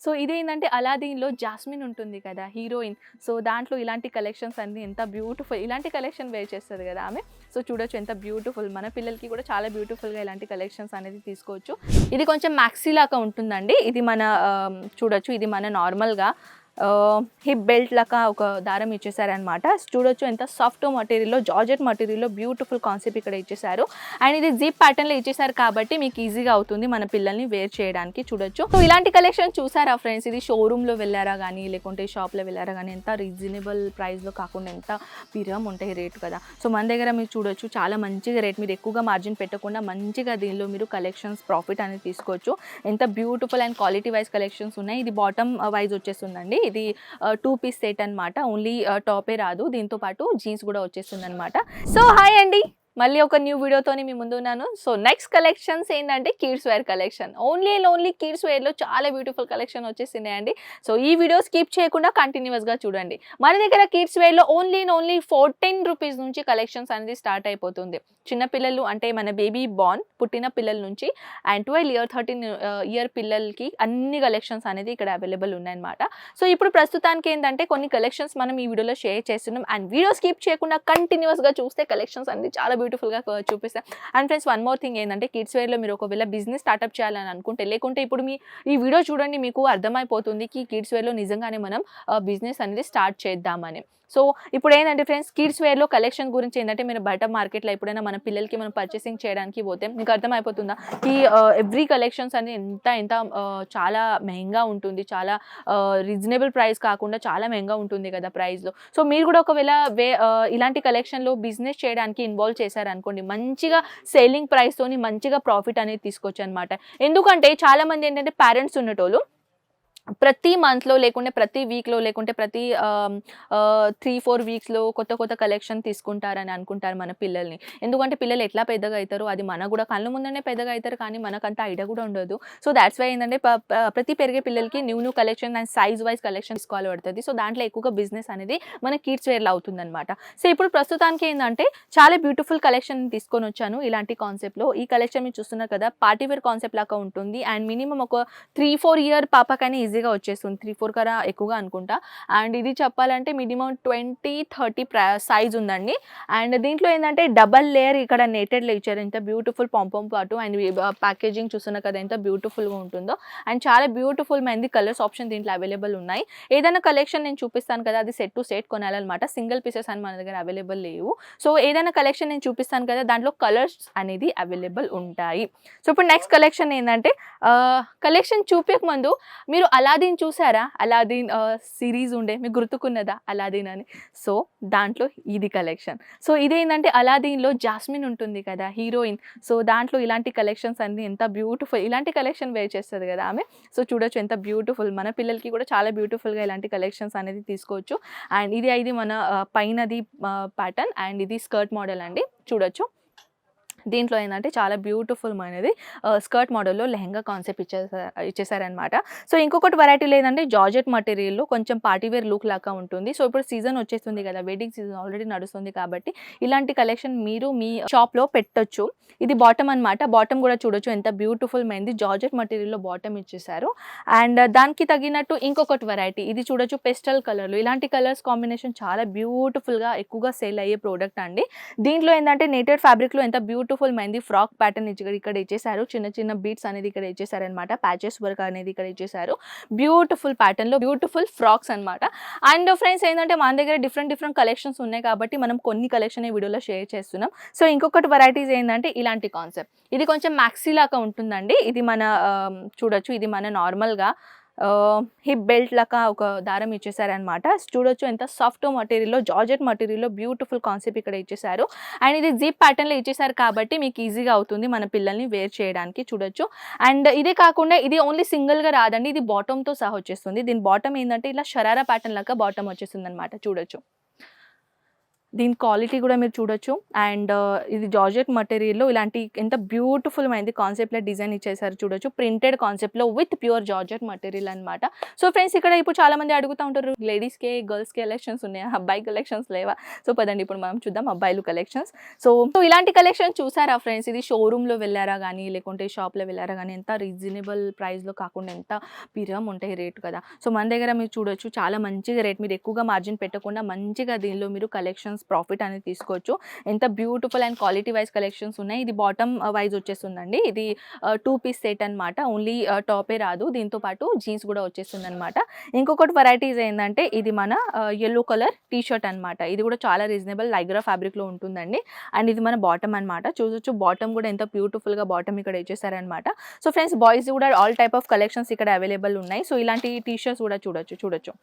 So ఇదేంటంటే అలాదీన్‌లో jasmine ఉంటుంది కదా! హీరోయిన్. సో దాంట్లో ఇలాంటి కలెక్షన్స్ అన్నీ ఎంత బ్యూటిఫుల్ ఇలాంటి కలెక్షన్ వేర్ చేస్తుంది కదా ఆమె. సో చూడొచ్చు ఎంత బ్యూటిఫుల్ మన పిల్లలకి కూడా చాలా బ్యూటిఫుల్‌గా ఇలాంటి కలెక్షన్స్ అనేది తీసుకోవచ్చు. ఇది కొంచెం మ్యాక్సీ లాగా ఉంటుందండి. ఇది మన చూడొచ్చు ఇది మన నార్మల్‌గా హిప్ బెల్ట్ లాగా ఒక దారం ఇచ్చేసారనమాట. చూడొచ్చు ఎంత సాఫ్ట్ మెటీరియల్‌లో జార్జెట్ మెటీరియల్‌లో బ్యూటిఫుల్ కాన్సెప్ట్ ఇక్కడ ఇచ్చేసారు. అండ్ ఇది జిప్ ప్యాటర్న్‌లో ఇచ్చేసారు కాబట్టి మీకు ఈజీగా అవుతుంది మన పిల్లల్ని వేర్ చేయడానికి చూడొచ్చు. సో ఇలాంటి కలెక్షన్ చూసారా ఫ్రెండ్స్? ఇది షోరూంలో వెళ్ళారా కానీ లేకుంటే షాప్‌లో వెళ్ళారా కానీ ఎంత రీజనబుల్ ప్రైస్‌లో కాకుండా ఎంత పిరం ఉంటాయి రేటు కదా! సో మన దగ్గర మీరు చూడొచ్చు చాలా మంచిగా రేట్ మీరు ఎక్కువగా మార్జిన్ పెట్టకుండా మంచిగా దీనిలో మీరు కలెక్షన్స్ ప్రాఫిట్ అనేది తీసుకోవచ్చు. ఎంత beautiful and quality wise collections ఉన్నాయి. ఇది బాటమ్ వైజ్ వచ్చేస్తుందండి. ఇది టూ పీస్ సెట్ అనమాట. ఓన్లీ టాపే రాదు. దీంతో పాటు జీన్స్ కూడా వచ్చేస్తుంది అనమాట సో హాయ్ అండి. మళ్ళీ ఒక న్యూ వీడియోతోని మీ ముందున్నాను. సో నెక్స్ట్ కలెక్షన్స్ ఏంటంటే kids wear collection. Only and only kids వేర్‌లో చాలా బ్యూటిఫుల్ కలెక్షన్ వచ్చేసినాయండి. సో ఈ వీడియో స్కిప్ చేయకుండా కంటిన్యూయస్‌గా చూడండి. మన దగ్గర కిడ్స్ వేర్‌లో ఓన్లీ అండ్ ఓన్లీ 14 రూపీస్ నుంచి కలెక్షన్స్ అనేది స్టార్ట్ అయిపోతుంది. చిన్న పిల్లలు అంటే మన బేబీ బార్న్ పుట్టిన పిల్లల నుంచి అండ్ 12 ఇయర్ థర్టీన్ ఇయర్ పిల్లలకి అన్ని కలెక్షన్స్ అనేది ఇక్కడ అవైలబుల్ ఉన్నాయన్నమాట. సో ఇప్పుడు ప్రస్తుతానికి ఏంటంటే కొన్ని కలెక్షన్స్ మనం ఈ వీడియోలో షేర్ చేస్తున్నాం. అండ్ వీడియో స్కిప్ చేయకుండా కంటిన్యూస్గా చూస్తే కలెక్షన్స్ అనేది చాలా బ్యూటిఫుల్‌గా క చూపిస్తాం. And friends one more thing ఏంటంటే కిడ్స్ వేర్‌లో మీరు ఒకవేళ బిజినెస్ స్టార్ట్అప్ చేయాలని అనుకుంటే లేకుంటే ఇప్పుడు మీ ఈ వీడియో చూడండి మీకు అర్థమైపోతుంది కి కిడ్స్ వేర్‌లో నిజంగానే మనం బిజినెస్ అనేది స్టార్ట్ చేద్దామని. సో ఇప్పుడు ఏంటంటే ఫ్రెండ్స్ కిడ్స్ వేర్‌లో కలెక్షన్ గురించి ఏంటంటే మీరు బయట మార్కెట్‌లో ఎప్పుడైనా మన పిల్లలకి మనం పర్చేసింగ్ చేయడానికి పోతే మీకు అర్థమైపోతుందా? ఈ ఎవ్రీ కలెక్షన్స్ అనేది ఎంత ఎంత చాలా మెహంగా ఉంటుంది. చాలా రీజనబుల్ ప్రైస్ కాకుండా చాలా మెహంగా ఉంటుంది కదా ప్రైస్‌లో. సో మీరు కూడా ఒకవేళ వే ఇలాంటి కలెక్షన్‌లో బిజినెస్ చేయడానికి ఇన్వాల్వ్ చేశారనుకోండి మంచిగా సేలింగ్ ప్రైస్‌తోని మంచిగా ప్రాఫిట్ అనేది తీసుకోవచ్చు అనమాట ఎందుకంటే చాలామంది ఏంటంటే పేరెంట్స్ ఉన్నటోళ్ళు ప్రతి మంత్‌లో లేకుంటే ప్రతి వీక్‌లో లేకుంటే ప్రతి త్రీ ఫోర్ వీక్స్‌లో కొత్త కొత్త కలెక్షన్ తీసుకుంటారని అనుకుంటారు మన పిల్లల్ని. ఎందుకంటే పిల్లలు ఎట్లా పెద్దగా అవుతారు అది మన కూడా కళ్ళ ముందనే పెద్దగా అవుతారు కానీ మనకంత ఐడియా కూడా ఉండదు. సో దాట్స్ వై ఏంటంటే ప ప్రతి పెరిగే పిల్లలకి new new collection and size wise collection తీసుకోవాలి పడుతుంది సో దాంట్లో ఎక్కువగా బిజినెస్ అనేది మన కిడ్స్ వేర్‌లో అవుతుందనమాట. సో ఇప్పుడు ప్రస్తుతానికి ఏంటంటే చాలా బ్యూటిఫుల్ కలెక్షన్ తీసుకొని వచ్చాను ఇలాంటి కాన్సెప్ట్‌లో. ఈ కలెక్షన్ మీరు చూస్తున్నారు కదా పార్టీ వేర్ కాన్సెప్ట్ లాగా ఉంటుంది. అండ్ మినిమమ్ ఒక 3, 4 ఇయర్ పాపకైనా ఈజీగా వచ్చేస్తుంది. త్రీ ఫోర్ కరా ఎక్కువగా అనుకుంటా. అండ్ ఇది చెప్పాలంటే మినిమమ్ 20, 30 ప్ర సైజ్ ఉందండి. అండ్ దీంట్లో ఏంటంటే డబుల్ లేయర్ ఇక్కడ నేటెడ్ ఇచ్చారు. ఎంత బ్యూటిఫుల్ పంపం పాటు అండ్ ప్యాకేజింగ్ చూస్తున్నా కదా ఎంత బ్యూటిఫుల్‌గా ఉంటుందో. అండ్ చాలా బ్యూటిఫుల్ మంది కలర్స్ ఆప్షన్ దీంట్లో అవైలబుల్ ఉన్నాయి. ఏదైనా కలెక్షన్ నేను చూపిస్తాను కదా అది సెట్ టు సెట్ కొనాలన్నమాట. సింగిల్ పీసెస్ అని మన దగ్గర అవైలబుల్ లేవు. సో ఏదైనా కలెక్షన్ నేను చూపిస్తాను కదా దాంట్లో కలర్స్ అనేది అవైలబుల్ ఉంటాయి. సో ఇప్పుడు నెక్స్ట్ కలెక్షన్ ఏంటంటే కలెక్షన్ చూపియక ముందు మీరు అలాదీన్ చూసారా? అలాదీన్ సిరీస్ ఉండే మీకు గుర్తుకున్నదా అలాదీన్ అని. సో దాంట్లో ఇది కలెక్షన్. సో ఇదేంటంటే అలాదీన్‌లో జాస్మిన్ ఉంటుంది కదా! హీరోయిన్. సో దాంట్లో ఇలాంటి కలెక్షన్స్ అన్నీ ఎంత బ్యూటిఫుల్ ఇలాంటి కలెక్షన్ వేర్ చేస్తుంది కదా ఆమె. సో చూడొచ్చు ఎంత బ్యూటిఫుల్ మన పిల్లలకి కూడా చాలా బ్యూటిఫుల్‌గా ఇలాంటి కలెక్షన్స్ అనేది తీసుకోవచ్చు. అండ్ ఇది ఇది మన పైనది ప్యాటర్న్ అండ్ ఇది స్కర్ట్ మోడల్ అండి. చూడొచ్చు. దీంట్లో ఏంటంటే చాలా బ్యూటిఫుల్ అనేది స్కర్ట్ మోడల్‌లో లెహంగా కాన్సెప్ట్ ఇచ్చేసా ఇచ్చేసారనమాట. సో ఇంకొకటి వెరైటీ లేదంటే జార్జెట్ మటీరియల్లో కొంచెం పార్టీ వేర్ లుక్ లాగా ఉంటుంది. సో ఇప్పుడు సీజన్ వచ్చేస్తుంది కదా! వెడ్డింగ్ సీజన్ ఆల్రెడీ నడుస్తుంది కాబట్టి ఇలాంటి కలెక్షన్ మీరు మీ షాప్‌లో పెట్టొచ్చు. ఇది బాటమ్ అనమాట. బాటమ్ కూడా చూడొచ్చు ఎంత బ్యూటిఫుల్ మెహందీ జార్జెట్ మటీరియల్లో బాటమ్ ఇచ్చేసారు. అండ్ దానికి తగినట్టు ఇంకొకటి వెరైటీ ఇది చూడొచ్చు పెస్టల్ కలర్లు ఇలాంటి కలర్స్ కాంబినేషన్ చాలా బ్యూటిఫుల్‌గా ఎక్కువగా సేల్ అయ్యే ప్రోడక్ట్ అండి. దీంట్లో ఏంటంటే నేటెడ్ ఫ్యాబ్రిక్‌లో ఎంత బ్యూటిఫుల్ బ్యూటిఫుల్ మైంది ఫ్రాక్ ప్యాటర్న్ ఇక్కడ ఇచ్చేసారు. చిన్న చిన్న బీట్స్ అనేది ఇక్కడ ఇచ్చేసారనమాట. ప్యాచెస్ వర్క్ అనేది ఇక్కడ ఇచ్చేసారు. బ్యూటిఫుల్ ప్యాటర్న్‌లో బ్యూటిఫుల్ ఫ్రాక్స్ అనమాట. అండ్ ఫ్రెండ్స్ ఏంటంటే మన దగ్గర డిఫరెంట్ డిఫరెంట్ కలెక్షన్స్ ఉన్నాయి కాబట్టి మనం కొన్ని కలెక్షన్ ఈ వీడియోలో షేర్ చేస్తున్నాం. సో ఇంకొకటి వెరైటీస్ ఏంటంటే ఇలాంటి కాన్సెప్ట్. ఇది కొంచెం మ్యాక్సీ లాగా ఉంటుందండి. ఇది మన చూడొచ్చు ఇది మన నార్మల్‌గా హిప్ బెల్ట్ లాగా ఒక దారం ఇచ్చేసారనమాట. చూడొచ్చు ఎంత సాఫ్ట్ మెటీరియల్‌లో జార్జెట్ మెటీరియల్‌లో బ్యూటిఫుల్ కాన్సెప్ట్ ఇక్కడ ఇచ్చేసారు. అండ్ ఇది జీప్ ప్యాటర్న్‌లో ఇచ్చేసారు కాబట్టి మీకు ఈజీగా అవుతుంది మన పిల్లల్ని వేర్ చేయడానికి చూడొచ్చు. అండ్ ఇదే కాకుండా ఇది ఓన్లీ సింగిల్‌గా రాదండి. ఇది బాటమ్‌తో సహా వచ్చేస్తుంది. దీని బాటమ్ ఏంటంటే ఇలా షరారా ప్యాటర్న్ లాగా బాటమ్ వచ్చేస్తుందనమాట చూడొచ్చు. దీని క్వాలిటీ కూడా మీరు చూడొచ్చు. అండ్ uh, ఇది జార్జెట్ మటీరియల్లో ఇలాంటి ఎంత బ్యూటిఫుల్ అయింది కాన్సెప్ట్లో డిజైన్ ఇచ్చేసారు చూడొచ్చు. ప్రింటెడ్ కాన్సెప్ట్లో విత్ ప్యూర్ జార్జెట్ మటీరియల్ అనమాట సో ఫ్రెండ్స్ ఇక్కడ ఇప్పుడు చాలా మంది అడుగుతూ ఉంటారు లేడీస్కి గర్ల్స్కి కలెక్షన్స్ ఉన్నాయా? అబ్బాయి కలెక్షన్స్ లేవా? సో పదండి ఇప్పుడు మనం చూద్దాం అబ్బాయిలు కలెక్షన్స్ సో సో ఇలాంటి కలెక్షన్ చూసారా ఫ్రెండ్స్ ఇది షోరూంలో వెళ్ళారా కానీ లేకుంటే షాప్లో వెళ్ళారా కానీ ఎంత రీజనబుల్ ప్రైస్లో కాకుండా ఎంత పిరం ఉంటాయి రేట్ కదా. సో మన దగ్గర మీరు చూడొచ్చు చాలా మంచిగా రేట్ మీరు ఎక్కువగా మార్జిన్ పెట్టకుండా మంచిగా దీనిలో మీరు కలెక్షన్స్ ప్రాఫిట్ అనేది తీసుకోవచ్చు. ఎంత beautiful and quality wise collections ఉన్నాయి. ఇది బాటమ్ వైజ్ వచ్చేస్తుందండి. ఇది టూ పీస్ సెట్ అనమాట ఓన్లీ టాపే రాదు. దీంతో పాటు జీన్స్ కూడా వచ్చేస్తుంది అనమాట ఇంకొకటి వెరైటీస్ ఏంటంటే ఇది మన ఎల్లో కలర్ టీ షర్ట్ అనమాట ఇది కూడా చాలా రీజనబుల్ లైగ్రా ఫ్యాబ్రిక్లో ఉంటుందండి. అండ్ ఇది మన బాటమ్ అనమాట చూడొచ్చు బాటమ్ కూడా ఎంత బ్యూటిఫుల్గా బాటమ్ ఇక్కడ ఇచ్చేసారనమాట సో ఫ్రెండ్స్ బాయ్స్ కూడా ఆల్ టైప్ ఆఫ్ కలెక్షన్స్ ఇక్కడ అవైలబుల్ ఉన్నాయి. సో ఇలాంటి టీ షర్ట్స్ కూడా చూడొచ్చు చూడొచ్చు.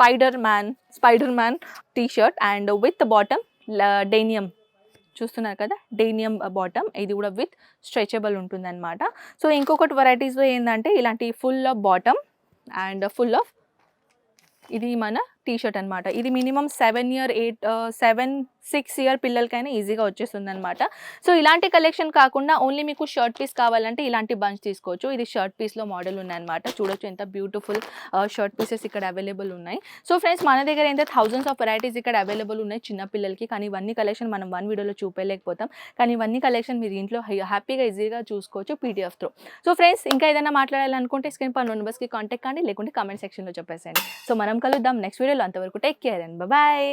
Spider Man Spider Man T shirt and with bottom denim చూస్తున్నారు కదా? డేనియం బాటమ్ ఇది కూడా విత్ స్ట్రెచబుల్ ఉంటుందన్నమాట. సో ఇంకొకటి వెరైటీస్లో ఏంటంటే ఇలాంటి full of bottom and full of ఇది మన టీ షర్ట్ అనమాట ఇది minimum seven year eight seven six year పిల్లలకైనా ఈజీగా వచ్చేస్తుంది అనమాట సో ఇలాంటి కలెక్షన్ కాకుండా ఓన్లీ మీకు షర్ట్ పీస్ కావాలంటే ఇలాంటి బంచ్ తీసుకోవచ్చు. ఇది షర్ట్ పీస్లో మోడల్ ఉన్నాయన్నమాట చూడొచ్చు ఎంత బ్యూటిఫుల్ షర్ట్ పీసెస్ ఇక్కడ అవైలబుల్ ఉన్నాయి. సో ఫ్రెండ్స్ మన దగ్గర అయితే థౌజండ్స్ ఆఫ్ వెరైటీస్ ఇక్కడ అవైలబుల్ ఉన్నాయి చిన్నపిల్లలకి కానీ ఇవన్నీ కలెక్షన్ మనం వన్ వీడియోలో చూపలేకపోతాం కానీ ఇవన్నీ కలెక్షన్ మీరు ఇంట్లో హై- హ్యాపీగా ఈజీగా చూసుకోవచ్చు పీడిఎఫ్ త్రూ. సో ఫ్రెండ్స్ ఇంకా ఏదైనా మాట్లాడాలనుకుంటే స్క్రీన్ పై నెంబర్స్కి కాంటాక్ట్ కానీ లేకుంటే కామెంట్ సెక్షన్లో చెప్పేసేయండి. సో మనం కలుద్దాం. నెక్స్ట్ వీడియోలో అంతవరకు టేక్ కేర్ అండ్ బాయ్